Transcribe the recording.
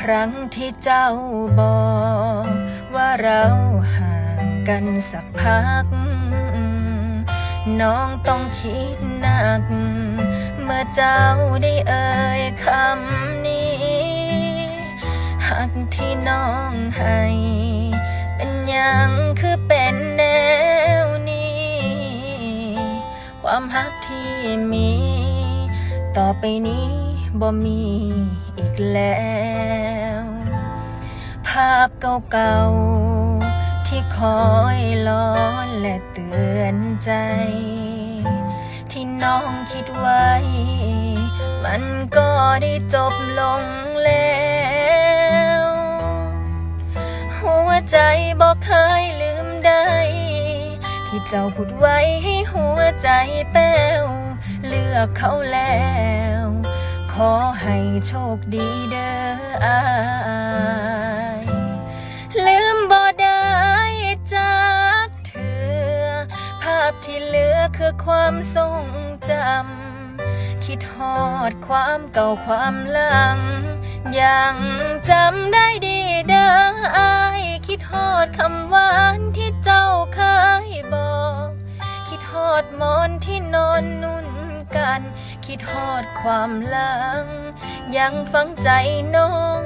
ครั้งที่เจ้าบอกว่าเราห่างกันสักพัก น้องต้องคิดหนัก เมื่อเจ้าได้เอ่ยคำนี้หักที่น้องให้ เป็นหยังคือเป็นแนวนี้ ความหักที่มี ต่อไปนี้บ่มีอีกแล้วาพเก่าๆ ที่คอยล้อนและเตือนใจ ที่น้องคิดไว้ มันก็ได้จบลงแล้ว หัวใจบอกเคยลืมได้ ที่เจ้าพูดไว้ให้หัวใจแป้ว เลือกเขาแล้ว ขอให้โชคดีเด้ออา เหลือคือความทรงจำ คิดฮอดความเก่าความหลัง ยังจำได้ดีเด้ออายคิดฮอดคำหวานที่เจ้าเคยบอก คิดฮอดหมอนที่นอนนุ่นกัน คิดฮอดความหลัง ยังฝังใจน้อง